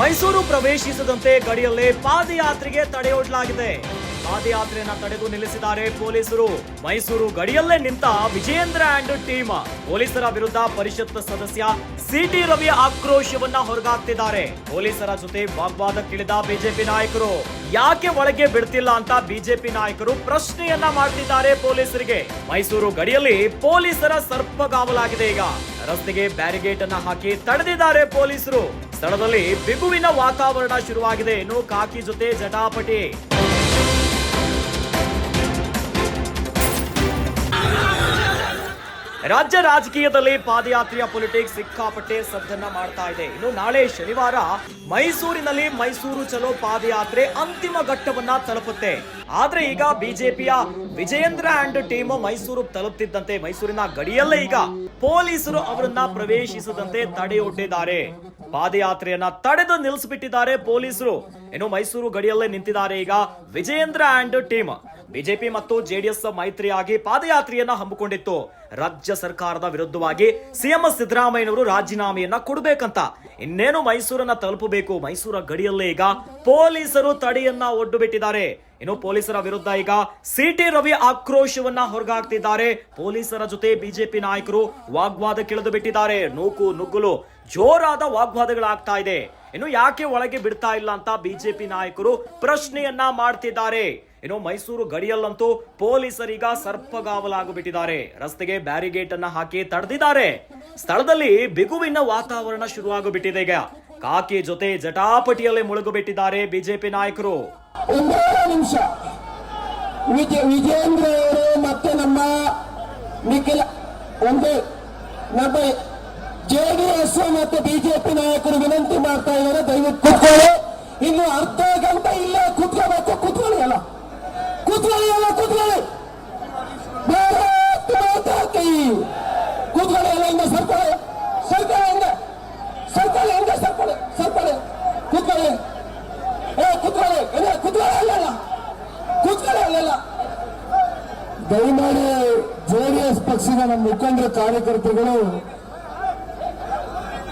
ಮೈಸೂರು ಪ್ರವೇಶಿಸದಂತೆ ಗಡಿಯಲ್ಲೇ ಪಾದಯಾತ್ರೆಗೆ ತಡೆಯೊಡ್ಡಲಾಗಿದೆ ಪಾದಯಾತ್ರೆಯನ್ನ ತಡೆದು ನಿಲ್ಲಿಸಿದ್ದಾರೆ ಪೊಲೀಸರು. ಮೈಸೂರು ಗಡಿಯಲ್ಲೇ ನಿಂತ ವಿಜಯೇಂದ್ರ ಆಂಡ್ ಟೀಮ್. ಪೊಲೀಸರ ವಿರುದ್ಧ ಪರಿಷತ್ ಸದಸ್ಯ ಸಿಟಿ ರವಿ ಆಕ್ರೋಶವನ್ನ ಹೊರಗಾಕ್ತಿದ್ದಾರೆ. ಪೊಲೀಸರ ಜೊತೆ ವಾಗ್ವಾದಕ್ಕಿಳಿದ ಬಿಜೆಪಿ ನಾಯಕರು. ಯಾಕೆ ಒಳಗೆ ಬಿಡ್ತಿಲ್ಲ ಅಂತ ಬಿಜೆಪಿ ನಾಯಕರು ಪ್ರಶ್ನೆಯನ್ನ ಮಾಡ್ತಿದ್ದಾರೆ ಪೊಲೀಸರಿಗೆ. ಮೈಸೂರು ಗಡಿಯಲ್ಲಿ ಪೊಲೀಸರ ಸರ್ಪಗಾವಲಾಗಿದೆ ಈಗ. ರಸ್ತೆಗೆ ಬ್ಯಾರಿಗೇಟ್ ಅನ್ನ ಹಾಕಿ ತಡೆದಿದ್ದಾರೆ ಪೊಲೀಸರು. ಸ್ಥಳದಲ್ಲಿ ಬಿಗುವಿನ ವಾತಾವರಣ ಶುರುವಾಗಿದೆ ಇನ್ನು ಕಾಕಿ ಜೊತೆ ಜಟಾಪಟಿ. ರಾಜ್ಯ ರಾಜಕೀಯದಲ್ಲಿ ಪಾದಯಾತ್ರೆಯ ಪೊಲಿಟಿಕ್ಸ್ ಸಿಕ್ಕಾಪಟ್ಟೆ ಸದ್ದನ್ನ ಮಾಡ್ತಾ ಇದೆ. ಇನ್ನು ನಾಳೆ ಶನಿವಾರ ಮೈಸೂರಿನಲ್ಲಿ ಮೈಸೂರು ಚಲೋ ಪಾದಯಾತ್ರೆ ಅಂತಿಮ ಘಟ್ಟವನ್ನ ತಲುಪುತ್ತೆ. ಆದ್ರೆ ಈಗ ಬಿಜೆಪಿಯ ವಿಜಯೇಂದ್ರ ಅಂಡ್ ಟೀಮ್ ಮೈಸೂರು ತಲುಪ್ತಿದ್ದಂತೆ ಮೈಸೂರಿನ ಗಡಿಯಲ್ಲೇ ಈಗ ಪೊಲೀಸರು ಅವರನ್ನ ಪ್ರವೇಶಿಸದಂತೆ ತಡೆಯೊಡ್ಡಿದ್ದಾರೆ. ಪಾದಯಾತ್ರೆಯನ್ನ ತಡೆದು ನಿಲ್ಲಿಸಿಬಿಟ್ಟಿದ್ದಾರೆ ಪೊಲೀಸರು. ಇನ್ನು ಮೈಸೂರು ಗಡಿಯಲ್ಲೇ ನಿಂತಿದ್ದಾರೆ ಈಗ ವಿಜಯೇಂದ್ರ ಅಂಡ್ ಟೀಮ್. ಬಿಜೆಪಿ ಮತ್ತು ಜೆಡಿಎಸ್ ಮೈತ್ರಿಯಾಗಿ ಪಾದಯಾತ್ರೆಯನ್ನ ಹಮ್ಮಿಕೊಂಡಿತ್ತು. ರಾಜ್ಯ ಸರ್ಕಾರದ ವಿರುದ್ಧವಾಗಿ ಸಿಎಂ ಸಿದ್ದರಾಮಯ್ಯನವರು ರಾಜೀನಾಮೆಯನ್ನ ಕೊಡಬೇಕಂತ. ಇನ್ನೇನು ಮೈಸೂರನ್ನ ತಲುಪಬೇಕು. ಮೈಸೂರ ಗಡಿಯಲ್ಲೇ ಈಗ ಪೊಲೀಸರು ತಡೆಯನ್ನ ಒಡ್ಡು ಬಿಟ್ಟಿದ್ದಾರೆ ಇನ್ನು ಪೊಲೀಸರ ವಿರುದ್ಧ ಈಗ ಸಿಟಿ ರವಿ ಆಕ್ರೋಶವನ್ನ ಹೊರಗಾಕ್ತಿದ್ದಾರೆ. ಪೊಲೀಸರ ಜೊತೆ ಬಿಜೆಪಿ ನಾಯಕರು ವಾಗ್ವಾದ ಕಿಳಿದು ಬಿಟ್ಟಿದ್ದಾರೆ ನೂಕು ನುಗ್ಗಲು ಜೋರಾದ ವಾಗ್ವಾದಗಳಾಗ್ತಾ ಇದೆ. ಇನ್ನು ಯಾಕೆ ಒಳಗೆ ಬಿಡ್ತಾ ಇಲ್ಲ ಅಂತ ಬಿಜೆಪಿ ನಾಯಕರು ಪ್ರಶ್ನೆಯನ್ನ ಮಾಡ್ತಿದ್ದಾರೆ. ಇನ್ನು ಮೈಸೂರು ಗಡಿಯಲ್ಲಂತೂ ಪೊಲೀಸರೀಗ ಸರ್ಪಗಾವಲಾಗಿಬಿಟ್ಟಿದ್ದಾರೆ. ರಸ್ತೆಗೆ ಬ್ಯಾರಿಗೇಟ್ ಅನ್ನ ಹಾಕಿ ತಡೆದಿದ್ದಾರೆ. ಸ್ಥಳದಲ್ಲಿ ಬಿಗುವಿನ ವಾತಾವರಣ ಶುರುವಾಗಿಬಿಟ್ಟಿದೆ ಈಗ. ಕಾಕಿ ಜೊತೆ ಜಟಾಪಟಿಯಲ್ಲಿ ಮುಳುಗುಬಿಟ್ಟಿದ್ದಾರೆ ಬಿಜೆಪಿ ನಾಯಕರು. ನಿಮಿಷ. ವಿಜೇಂದ್ರ ಅವರು ಮತ್ತೆ ನಮ್ಮ ನಿಖಿಲ, ಒಂದು ಜೆಡಿಎಸ್ ಮತ್ತು ಬಿಜೆಪಿ ನಾಯಕರು ವಿನಂತಿ ಮಾಡ್ತಾ ಇದ್ದಾರೆ ದಯವಿಟ್ಟು ಕೂತ್ಕೊಳ್ಳಿ. ಇನ್ನು ಅರ್ಧ ಗಂಟೆ ಇಲ್ಲ ಕೂತ್ಕೋಬೇಕು. ಕೂತ್ಕೊಳ್ಳಿ ಅಲ್ಲ. ಕೂತ್ಕೊಳ್ಳಿ ಅಲ್ಲ ಕೂತ್ಕೊಳ್ಳಿ. ಭಾರತ್ ಮಾತಾ ಕೈ. ಕೂತ್ಕೊಳ್ಳಿ ಅಲ್ಲ ಹಿಂದೆ ಸರ್ಕೊಳ್ಳಿ ಸರ್ಕೊಳ್ಳಿ ಹಿಂದೆ ಸರ್ಕೊಳ್ಳಿ ಹಿಂದೆ ಸರ್ಕೊಳ್ಳಿ ಸರ್ಕೊಳ್ಳಿ ಕೂತ್ಕೊಳ್ಳಿ. ಏ ಕೂತ್ಕೊಳ್ಳಿ. ಇಲ್ಲ ಕೂತ್ಕೊಳ್ಳಿ ಅಲ್ಲಲ್ಲ ಕೂತ್ಕೊಳ್ಳಿ ಅಲ್ಲಲ್ಲ ದಯಮಾಡಿ ಜೆಡಿಎಸ್ ಪಕ್ಷದ ನಮ್ಮ ಮುಖಂಡರ ಕಾರ್ಯಕರ್ತರುಗಳು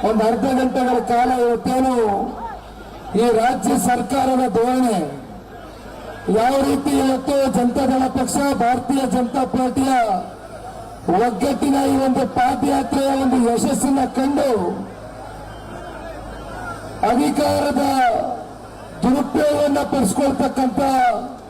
ಒಂದು ಅರ್ಧ ಗಂಟೆಗಳ ಕಾಲ ಇವತ್ತೇನು ಈ ರಾಜ್ಯ ಸರ್ಕಾರದ ಧೋರಣೆ. ಯಾವ ರೀತಿ ಇವತ್ತು ಜನತಾದಳ ಪಕ್ಷ, ಭಾರತೀಯ ಜನತಾ ಪಾರ್ಟಿಯ ಒಗ್ಗಟ್ಟಿನ ಈ ಒಂದು ಪಾದಯಾತ್ರೆಯ ಒಂದು ಯಶಸ್ಸನ್ನ ಕಂಡು ಅಧಿಕಾರದ ದುರುಪಯೋಗವನ್ನ ಪಡಿಸ್ಕೊಳ್ತಕ್ಕಂಥ